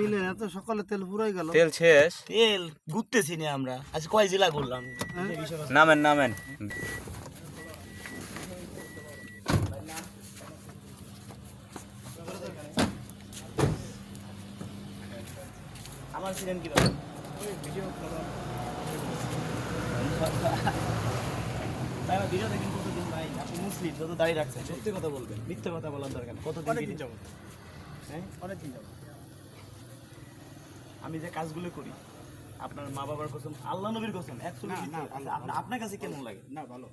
নিলেন এত সকালে তেল পুরাই গেল। তেল শেষ। তেল ঘুরতেছি না আমরা। আজ কয় জেলা ঘুরলাম? নামেন নামেন। আমার ছিলেন কি ভিডিও দেখেন কতদিন ভাই? আপনি মুসলিম যত দাঁড়িয়ে রাখছেন সত্যি কথা বলবেন। মিথ্যে কথা বলার দরকার। কতদিন যাব হ্যাঁ? অনেকদিন যাবত। আমি যে কাজগুলো করি আপনার মা বাবার কসম আল্লাহ নবীর কসম আপনার কাছে কেমন লাগে? না ভালো।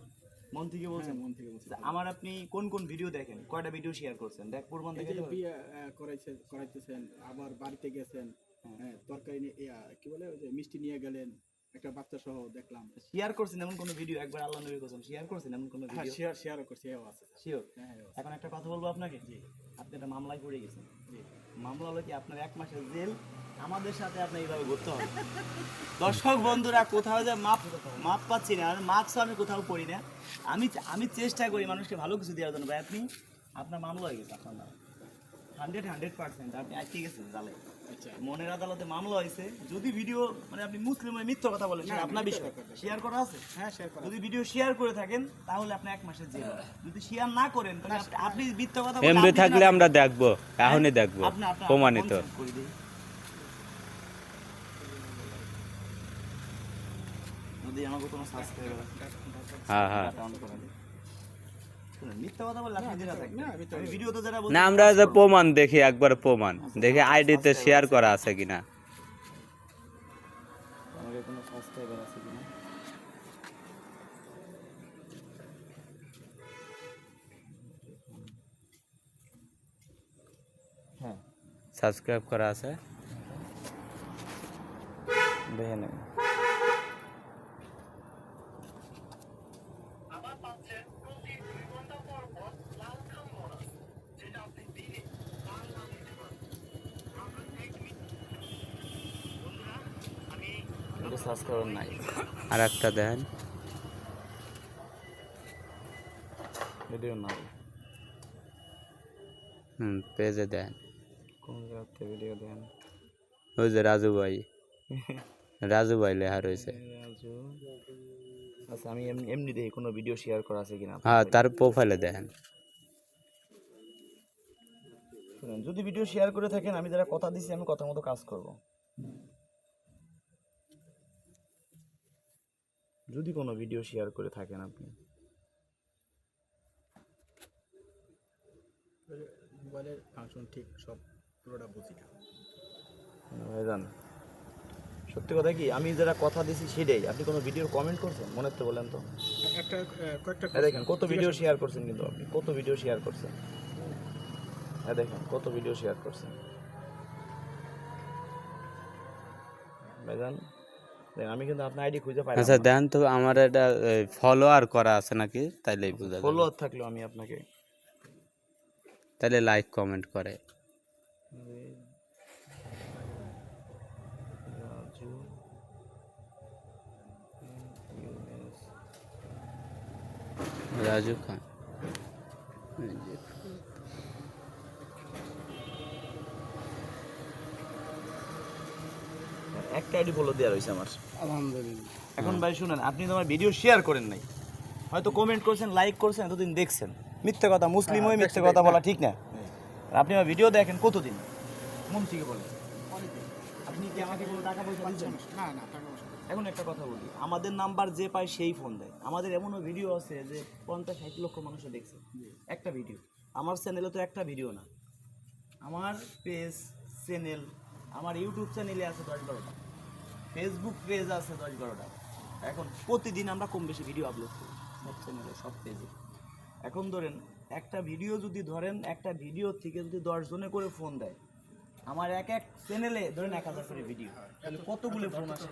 মন থেকে বলছেন? মন থেকে বলছি। তা আমার আপনি কোন কোন ভিডিও দেখেন? কয়টা ভিডিও শেয়ার করছেন? দেখ দেখে যে বিয়ে আহ, করাইছে করাইতেছেন আবার বাড়িতে গেছেন হ্যাঁ। তরকারি নিয়ে কি বলে ওই যে মিষ্টি নিয়ে গেলেন একটা বাচ্চা সহ দেখলাম। শেয়ার করছেন এমন কোন ভিডিও একবার আল্লাহ নবীর কসম শেয়ার করছেন এমন কোন হ্যাঁ ভিডিও শেয়ার শেয়ার করছি এও আছে শিওর হ্যাঁ হ্যাঁ এখন একটা কথা বলব আপনাকে? জি। আপনি একটা মামলায় পড়ে গেছেন। জি। মামলা হলো কি আপনার এক মাসের জেল আমাদের সাথে আপনি এইভাবে ঘুরতে হবে দর্শক বন্ধুরা কোথাও যে মাপ মাপ পাচ্ছি না আর মাস্কও আমি কোথাও পড়ি না। আমি আমি চেষ্টা করি মানুষকে ভালো কিছু দেওয়ার জন্য। ভাই আপনি আপনার মামলা হয়ে গেছে আপনার নাম। Hundred hundred percent. আপনি আটকে গেছেন জালে। আচ্ছা। মনের আদালতে মামলা হয়েছে। যদি ভিডিও মানে আপনি মুসলিম হয়ে মিথ্যা কথা বলেন আপনার বিষয়। শেয়ার করা আছে? হ্যাঁ শেয়ার করা যদি ভিডিও শেয়ার করে থাকেন তাহলে আপনি এক মাসের জেল। যদি শেয়ার না করেন তাহলে আপনি- মিথ্যা কথা এমবি থাকলে আমরা দেখব এখনই দেখব প্রমাণিত। করে দিন। আমাকে সাবস্ক্রাইবার হ্যাঁ হ্যাঁ। না, মিথ্যা আমি ভিডিওতে যারা না আমরা যে প্রমাণ দেখি একবার প্রমাণ। দেখি আইডিতে শেয়ার করা আছে কিনা। আমাকে কোনো সাবস্ক্রাইবার আছে কিনা? হ্যাঁ। সাবস্ক্রাইব করা আছে। দেখে নেন সাবস্ক্রাইবার নাই। আর একটা দেখেন ভিডিও নাই। হুম পেজে দেন। কোন জায়গাতে ভিডিও দেন? ওই যে রাজু ভাই। রাজু ভাই লেখা রয়েছে। রাজু। আচ্ছা আমি এমনি এমনি দেখি কোনো ভিডিও শেয়ার করা আছে কিনা হ্যাঁ তার প্রোফাইলে দেখেন শুনেন যদি ভিডিও শেয়ার করে থাকেন আমি যারা কথা দিছি আমি কথা মতো কাজ করব। যদি কোনো ভিডিও শেয়ার করে থাকেন আপনি। মোবাইলের ফাংশন ঠিক সব পুরোটা বুঝি না ভাইজান সত্যি কথা কি আমি যারা কথা দিছি সেটাই। আপনি কোনো ভিডিও কমেন্ট করছেন? মনে তো বলেন তো। একটা কয়েকটা দেখেন কত ভিডিও শেয়ার করছেন কিন্তু আপনি কত ভিডিও শেয়ার করছেন? হ্যাঁ দেখেন কত ভিডিও শেয়ার করছেন। ভাইজান আমি কিন্তু আপনার আইডি খুঁজে পাই আচ্ছা দেখেন তো আমার এটা ফলোয়ার করা আছে নাকি? তাইলেই বোঝা ফলোয়ার থাকলেও আমি আপনাকে তাইলে লাইক কমেন্ট করে। রাজু খান এই যে। একটা আইডি ফলো দেওয়া রয়েছে আমার। আলহামদুলিল্লাহ। এখন ভাই শুনেন আপনি তো আমার ভিডিও শেয়ার করেন নাই। হয়তো কমেন্ট করছেন লাইক করছেন এতদিন দেখছেন। মিথ্যে কথা মুসলিম হয়ে মিথ্যে কথা বলা ঠিক না। আর আপনি আমার ভিডিও দেখেন কতদিন? মন থেকে বলেন। আপনি কি আমাকে কোনো টাকা পয়সা দিচ্ছেন? না না টাকা পয়সা এখন একটা কথা বলি আমাদের নাম্বার যে পায় সেই ফোন দেয়। আমাদের এমনও ভিডিও আছে যে পঞ্চাশ ষাট লক্ষ মানুষও দেখছে। একটা ভিডিও আমার চ্যানেলে তো একটা ভিডিও না। আমার পেজ চ্যানেল আমার ইউটিউব চ্যানেলে আছে দশ বারোটা। ফেসবুক পেজ আছে দশ বারোটা। এখন প্রতিদিন আমরা কম বেশি ভিডিও আপলোড করি, সব চ্যানেলে সব পেজে এখন ধরেন, একটা ভিডিও যদি ধরেন, একটা ভিডিও থেকে যদি দশ জনে করে ফোন দেয়, আমার এক এক চ্যানেলে ধরেন এক হাজার করে ভিডিও তাহলে কতগুলো ফোন আসে?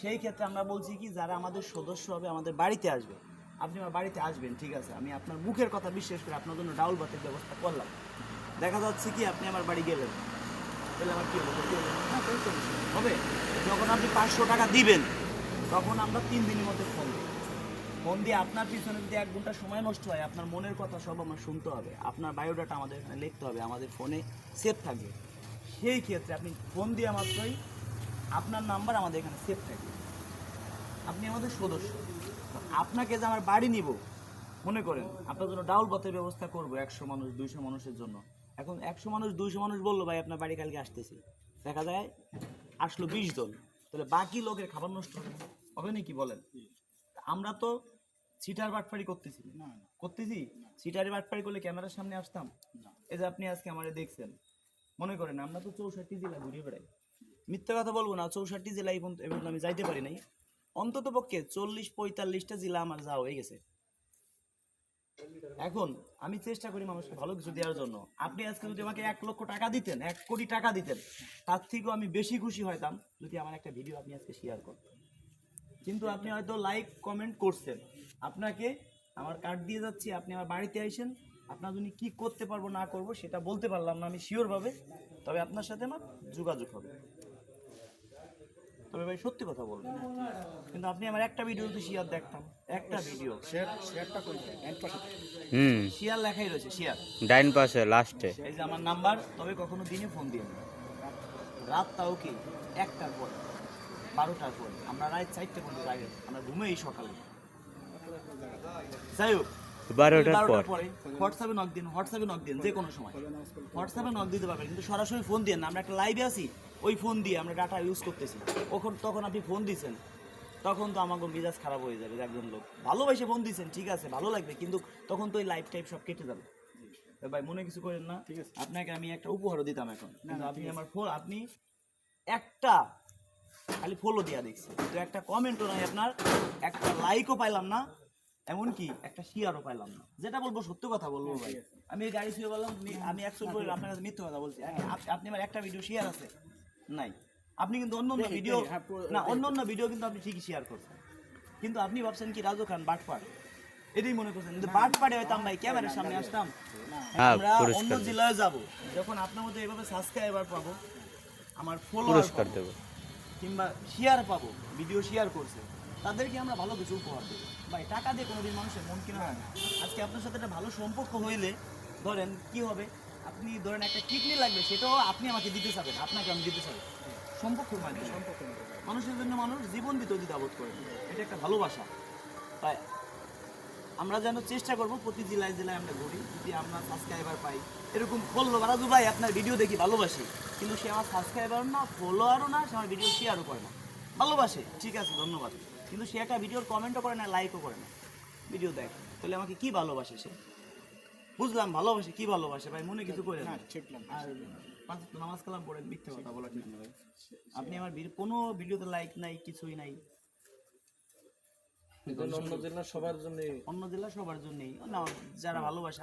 সেই ক্ষেত্রে আমরা বলছি কি, যারা আমাদের সদস্য হবে, আমাদের বাড়িতে আসবে। আপনি আমার বাড়িতে আসবেন, ঠিক আছে? আমি আপনার মুখের কথা বিশ্বাস করে আপনার জন্য ডাউল ভাতের ব্যবস্থা করলাম। দেখা যাচ্ছে কি, আপনি আমার বাড়ি গেলেন। তাহলে আমার কি হবে? যখন আপনি পাঁচশো টাকা দিবেন তখন আমরা তিন দিনের মধ্যে ফোন ফোন দিয়ে আপনার পিছনে যদি এক ঘণ্টা সময় নষ্ট হয় আপনার মনের কথা সব আমার শুনতে হবে। আপনার বায়োডাটা আমাদের এখানে লিখতে হবে আমাদের ফোনে সেভ থাকবে। সেই ক্ষেত্রে আপনি ফোন দেওয়া মাত্রই আপনার নাম্বার আমাদের এখানে সেভ থাকবে। আপনি আমাদের সদস্য। আপনাকে যে আমার বাড়ি নিব মনে করেন আপনার জন্য ডাউল পথের ব্যবস্থা করব একশো মানুষ দুইশো মানুষের জন্য। এখন একশো মানুষ দুইশো মানুষ বলল ভাই আপনার বাড়ি কালকে আসতেছি। দেখা যায় আসলো বিশ জন। তাহলে বাকি লোকের খাবার নষ্ট হবে। নাকি বলেন? আমরা তো সিটার বাটপাড়ি করতেছি। করতেছি? সিটারি বাটপাড়ি করলে ক্যামেরার সামনে আসতাম? এই যে আপনি আজকে আমারে দেখছেন মনে করেন আমরা তো চৌষট্টি জেলা ঘুরে বেড়াই। মিথ্যা কথা বলব না চৌষট্টি জেলা এই এই পর্যন্ত আমি যাইতে পারি নাই। অন্তত পক্ষে চল্লিশ পঁয়তাল্লিশটা জেলা আমার যাওয়া হয়ে গেছে। এখন আমি চেষ্টা করি মানুষকে ভালো কিছু দেওয়ার জন্য। আপনি আজকে যদি আমাকে এক লক্ষ টাকা দিতেন, এক কোটি টাকা দিতেন, তার থেকেও আমি বেশি খুশি হইতাম যদি আমার একটা ভিডিও আপনি আজকে শেয়ার করতেন। কিন্তু আপনি হয়তো লাইক কমেন্ট করছেন। আপনাকে আমার কার্ড দিয়ে যাচ্ছি, আপনি আমার বাড়িতে আইসেন, আপনার জন্য কি করতে পারব, না করব, সেটা বলতে পারলাম না আমি শিওর ভাবে। তবে আপনার সাথে আমার যোগাযোগ হবে। তবে ভাই সত্যি কথা বলবেন কিন্তু আপনি আমার একটা ভিডিও ভিডিওতে শেয়ার দেখতাম। একটা ভিডিও। শেয়ার শেয়ারটা পাশে হুম। শেয়ার লেখাই রয়েছে শেয়ার ডাইন পাশে লাস্টে এই যে আমার নাম্বার তবে কখনো দিনে ফোন দিয়ে রাত তাও কি? একটার পর বারোটার পর। আমরা রাত চারটে পর্যন্ত যাই আমরা ঘুমেই সকালে। যাই হোক বারোটার পর। হোয়াটসঅ্যাপে নক দিন হোয়াটসঅ্যাপে নক দিন যে কোনো সময়। হোয়াটসঅ্যাপে নক দিতে পারবেন কিন্তু সরাসরি ফোন দিয়ে না। আমরা একটা লাইভে আছি ওই ফোন দিয়ে আমরা ডাটা ইউজ করতেছি। তখন তখন আপনি ফোন দিয়েছেন তখন তো আমাকে মেজাজ খারাপ হয়ে যাবে একজন লোক। ভালোবাসে ফোন দিয়েছেন ঠিক আছে ভালো লাগবে কিন্তু তখন তো ওই লাইফ টাইপ সব কেটে যাবে। ভাই মনে কিছু করেন না? ঠিক আছে। আপনাকে আমি একটা উপহারও দিতাম এখন। কিন্তু আপনি আমার ফোন আপনি একটা খালি ফলো দিয়া দেখছি। তো একটা কমেন্টও নাই আপনার একটা লাইকও পাইলাম না এমনকি একটা শেয়ারও পাইলাম না। যেটা বলব সত্য কথা বলব ভাই। আমি এই গাড়ি ছুঁয়ে বললাম আমি- আমি একশো করে আপনার কাছে মিথ্যে কথা বলছি। আপ- আপ- আপনি আমার একটা ভিডিও শেয়ার আছে। নাই। আপনি কিন্তু অন্য অন্য ভিডিও না অন্য অন্য ভিডিও কিন্তু আপনি ঠিকই শেয়ার করছেন। কিন্তু আপনি ভাবছেন কি রাজু খান বাটপাড় এটাই মনে করছেন। কিন্তু বাটপাড়ে হয়তো আমরা ক্যামেরার সামনে আসতাম। হ্যাঁ, আমরা অন্য জেলায় যাব। যখন আপনার মধ্যে এভাবে সাবস্ক্রাইবার পাবো আমার ফলোয়ার পুরস্কার দেবো। কিংবা শেয়ার পাবো ভিডিও শেয়ার করছে। তাদেরকে আমরা ভালো কিছু উপহার দেবো। ভাই, টাকা দিয়ে কোনোদিন মানুষের মন কিনা হয় না। আজকে আপনার সাথে একটা ভালো সম্পর্ক হইলে, ধরেন কি হবে? আপনি ধরেন একটা কিডনি লাগবে, সেটাও আপনি আমাকে দিতে চাবেন, আপনাকে আমি দিতে চাবো সম্পর্কের মাধ্যমে মানুষের জন্য মানুষ জীবন দিতে দ্বিধাবোধ করে। এটা একটা ভালোবাসা। তাই আমরা যেন চেষ্টা করব, প্রতি জেলায় জেলায় আমরা ঘুরি, যদি আমরা সাবস্ক্রাইবার পাই। এরকম বলল রাজু ভাই, আপনার ভিডিও দেখি, ভালোবাসি। কিন্তু সে আমার সাবস্ক্রাইবারও না ফলোয়ারও না, সে আমার ভিডিও শেয়ারও করে না। ভালোবাসে। ঠিক আছে, ধন্যবাদ। কিন্তু সে একটা ভিডিওর কমেন্টও করে না লাইকও করে না। ভিডিও দেখ তাহলে আমাকে কি ভালোবাসে সে? বুঝলাম ভালোবাসে কি ভালোবাসে? ভাই মনে কিছু করে না। না আর পাঁচ নামাজ কালাম পড়েন মিথ্যে কথা বলা ঠিক না ভাই। আপনি আমার কোনো ভিডিওতে লাইক নাই কিছুই নাই। অন্য জেলা সবার জন্য। অন্য জেলা সবার জন্যই। না যারা ভালোবাসে